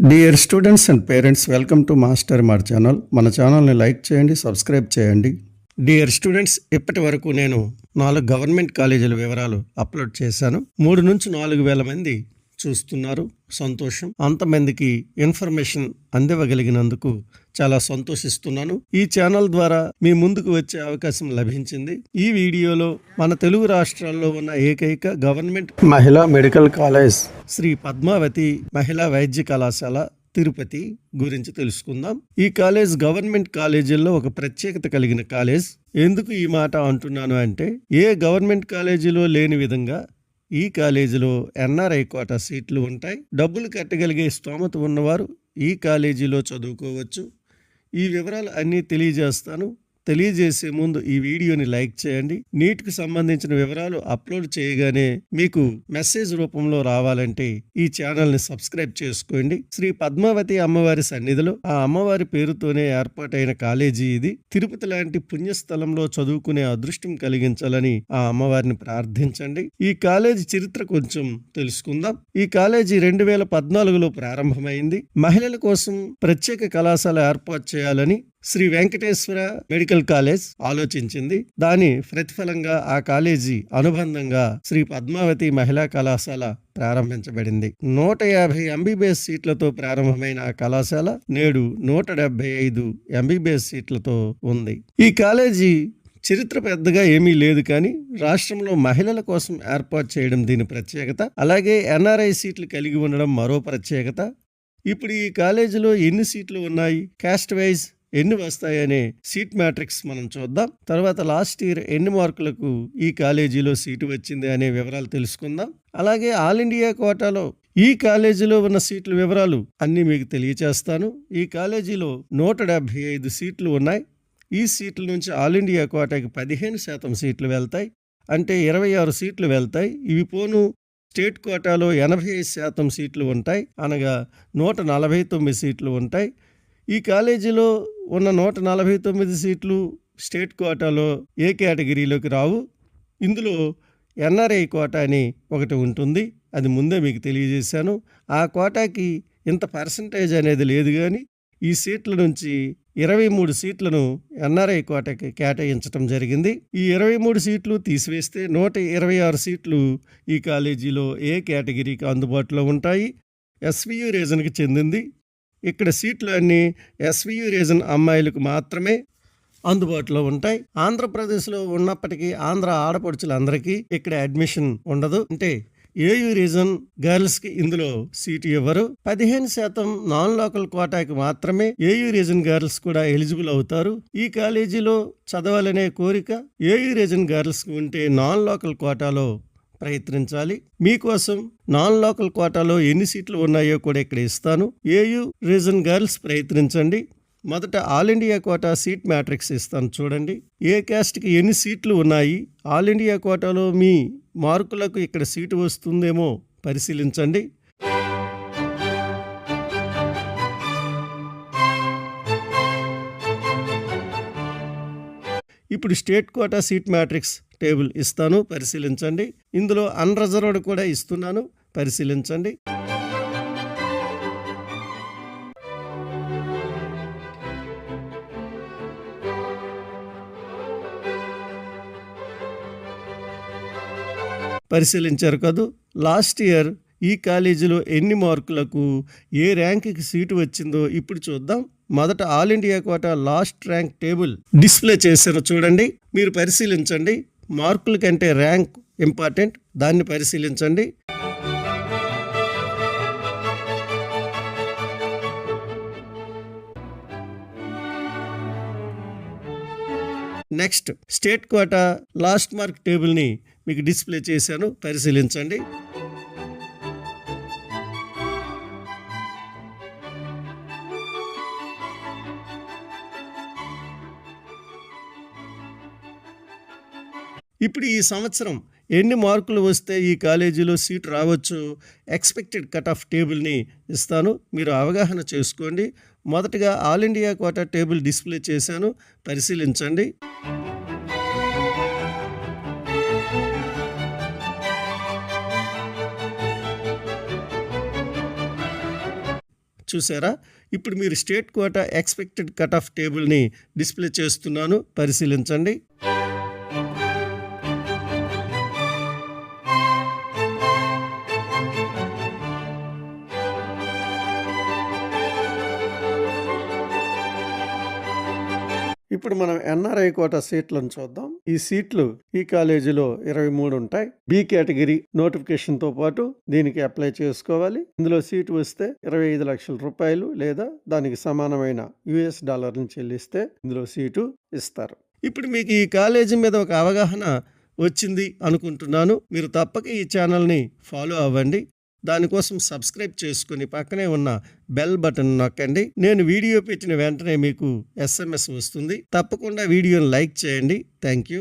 Dear students and parents welcome to master మార్ channel మన ఛానల్ని లైక్ చేయండి సబ్స్క్రైబ్ చేయండి. డియర్ స్టూడెంట్స్ ఇప్పటి వరకు నేను నాలుగు గవర్నమెంట్ కాలేజీల వివరాలు అప్లోడ్ చేశాను. మూడు నుంచి నాలుగు వేల మంది చూస్తున్నారు. సంతోషం. అంతమందికి ఇన్ఫర్మేషన్ అందివ్వగలిగినందుకు చాలా సంతోషిస్తున్నాను. ఈ ఛానల్ ద్వారా మీ ముందుకు వచ్చే అవకాశం లభించింది. ఈ వీడియోలో మన తెలుగు రాష్ట్రాల్లో ఉన్న ఏకైక గవర్నమెంట్ మహిళా మెడికల్ కాలేజ్ శ్రీ పద్మావతి మహిళా వైద్య కళాశాల తిరుపతి గురించి తెలుసుకుందాం. ఈ కాలేజ్ గవర్నమెంట్ కాలేజీల్లో ఒక ప్రత్యేకత కలిగిన కాలేజ్. ఎందుకు ఈ మాట అంటున్నాను అంటే ఏ గవర్నమెంట్ కాలేజీలో లేని విధంగా ఈ కాలేజీలో ఎన్ఆర్ఐ కోటా సీట్లు ఉంటాయి. డబ్బులు కట్టగలిగే స్తోమత ఉన్నవారు ఈ కాలేజీలో చదువుకోవచ్చు. ఈ వివరాలు అన్నీ తెలియజేస్తాను. తెలియజేసే ముందు ఈ వీడియోని లైక్ చేయండి. నీట్కి సంబంధించిన వివరాలు అప్లోడ్ చేయగానే మీకు మెసేజ్ రూపంలో రావాలంటే ఈ ఛానల్ని సబ్స్క్రైబ్ చేసుకోండి. శ్రీ పద్మావతి అమ్మవారి సన్నిధిలో ఆ అమ్మవారి పేరుతోనే ఏర్పాటైన కాలేజీ ఇది. తిరుపతి లాంటి పుణ్యస్థలంలో చదువుకునే అదృష్టం కలిగించాలని ఆ అమ్మవారిని ప్రార్థించండి. ఈ కాలేజీ చరిత్ర కొంచెం తెలుసుకుందాం. ఈ కాలేజీ రెండు వేల పద్నాలుగులో ప్రారంభమైంది. మహిళల కోసం ప్రత్యేక కళాశాల ఏర్పాటు చేయాలని శ్రీ వెంకటేశ్వర మెడికల్ కాలేజ్ ఆలోచించింది. దాని ప్రతిఫలంగా ఆ కాలేజీ అనుబంధంగా శ్రీ పద్మావతి మహిళా కళాశాల ప్రారంభించబడింది. నూట యాభై ఎంబీబీఎస్ సీట్లతో ప్రారంభమైన ఆ కళాశాల నేడు నూట డెబ్బై ఐదు ఎంబీబీఎస్ సీట్లతో ఉంది. ఈ కాలేజీ చరిత్ర పెద్దగా ఏమీ లేదు కానీ రాష్ట్రంలో మహిళల కోసం ఏర్పాటు చేయడం దీని ప్రత్యేకత అలాగే ఎన్ఆర్ఐ సీట్లు కలిగి ఉండడం మరో ప్రత్యేకత. ఇప్పుడు ఈ కాలేజీలో ఎన్ని సీట్లు ఉన్నాయి? క్యాస్ట్ వైజ్ ఎన్ని వస్తాయనే సీట్ మ్యాట్రిక్స్ మనం చూద్దాం. తర్వాత లాస్ట్ ఇయర్ ఎన్ని మార్కులకు ఈ కాలేజీలో సీటు వచ్చింది అనే వివరాలు తెలుసుకుందాం. అలాగే ఆల్ ఇండియా కోటాలో ఈ కాలేజీలో ఉన్న సీట్ల వివరాలు అన్నీ మీకు తెలియచేస్తాను. ఈ కాలేజీలో నూట డెబ్బై ఐదు సీట్లు ఉన్నాయి. ఈ సీట్ల నుంచి ఆల్ ఇండియా కోటాకి పదిహేను శాతం సీట్లు వెళ్తాయి. అంటే ఇరవై ఆరు సీట్లు వెళ్తాయి. ఇవి పోను స్టేట్ కోటాలో ఎనభై ఐదు శాతం సీట్లు ఉంటాయి. అనగా నూట నలభై తొమ్మిది సీట్లు ఉంటాయి. ఈ కాలేజీలో ఉన్న నూట నలభై తొమ్మిది సీట్లు స్టేట్ కోటాలో ఏ కేటగిరీలోకి రావు? ఇందులో ఎన్ఆర్ఐ కోటా అని ఒకటి ఉంటుంది. అది ముందే మీకు తెలియజేశాను. ఆ కోటాకి ఇంత పర్సంటేజ్ అనేది లేదు కానీ ఈ సీట్ల నుంచి ఇరవై మూడు సీట్లను ఎన్ఆర్ఐ కోటకి కేటాయించడం జరిగింది. ఈ ఇరవై మూడు సీట్లు తీసివేస్తే నూట ఇరవై ఆరు సీట్లు ఈ కాలేజీలో ఏ కేటగిరీకి అందుబాటులో ఉంటాయి? ఎస్వియు రీజన్కి చెందింది ఇక్కడ సీట్లు అన్నీ ఎస్వియు రీజన్ అమ్మాయిలకు మాత్రమే అందుబాటులో ఉంటాయి. ఆంధ్రప్రదేశ్లో ఉన్నప్పటికీ ఆంధ్ర ఆడపడుచులందరికీ ఇక్కడ అడ్మిషన్ ఉండదు. అంటే ఏయు రీజన్ గర్ల్స్కి ఇందులో సీటు ఇవ్వరు. పదిహేను శాతం నాన్ లోకల్ కోటాకి మాత్రమే ఏయు రీజన్ గర్ల్స్ కూడా ఎలిజిబుల్ అవుతారు. ఈ కాలేజీలో చదవాలనే కోరిక ఏయు రీజన్ గర్ల్స్కి ఉంటే నాన్ లోకల్ కోటాలో ప్రయత్నించాలి. మీకోసం నాన్ లోకల్ కోటాలో ఎన్ని సీట్లు ఉన్నాయో కూడా ఇక్కడ ఇస్తాను. ఏయు రీజన్ గర్ల్స్ ప్రయత్నించండి. మొదట all India quota seat matrix ఇస్తాను చూడండి. ఏ క్యాస్ట్కి ఎన్ని సీట్లు ఉన్నాయి? ఆల్ ఇండియా కోటాలో మీ మార్కులకు ఇక్కడ సీటు వస్తుందేమో పరిశీలించండి. ఇప్పుడు state quota seat matrix table ఇస్తాను పరిశీలించండి. ఇందులో అన్రిజర్వ్డ్ కూడా ఇస్తున్నాను పరిశీలించండి. పరిశీలించారు కదూ. లాస్ట్ ఇయర్ ఈ కాలేజీలో ఎన్ని మార్కులకు ఏ ర్యాంక్కి సీటు వచ్చిందో ఇప్పుడు చూద్దాం. మొదట all India quota last rank table display చేశారు చూడండి. మీరు పరిశీలించండి. మార్కుల కంటే ర్యాంక్ ఇంపార్టెంట్. దాన్ని పరిశీలించండి. Next state quota last mark టేబుల్ని మీకు డిస్ప్లే చేశాను. పరిశీలించండి. ఇప్పుడు ఈ సంవత్సరం ఎన్ని మార్కులు వస్తే ఈ కాలేజీలో సీట్ రావచ్చు? ఎక్స్పెక్టెడ్ కట్ ఆఫ్ టేబుల్ని ఇస్తాను. మీరు అవగాహన చేసుకోండి. మొదటగా all India quota table display చేశాను. పరిశీలించండి. చూసారా? ఇప్పుడు మీరు state quota expected cut off టేబుల్ని display చేస్తున్నాను. పరిశీలించండి. ఇప్పుడు మనం ఎన్ఆర్ఐ కోటా సీట్లను చూద్దాం. ఈ సీట్లు ఈ కాలేజీలో ఇరవై మూడు ఉంటాయి. బి కేటగిరీ నోటిఫికేషన్తో పాటు దీనికి అప్లై చేసుకోవాలి. ఇందులో సీటు వస్తే ఇరవై ఐదు లక్షల రూపాయలు లేదా దానికి సమానమైన యుఎస్ డాలర్ని చెల్లిస్తే ఇందులో సీటు ఇస్తారు. ఇప్పుడు మీకు ఈ కాలేజీ మీద ఒక అవగాహన వచ్చింది అనుకుంటున్నాను. మీరు తప్పక ఈ ఛానల్ని ఫాలో అవ్వండి. దానికోసం సబ్స్క్రైబ్ చేసుకుని పక్కనే ఉన్న బెల్ బటన్ నొక్కండి. నేను వీడియో పెట్టిన వెంటనే మీకు ఎస్ఎంఎస్ వస్తుంది. తప్పకుండా వీడియోని లైక్ చేయండి. Thank you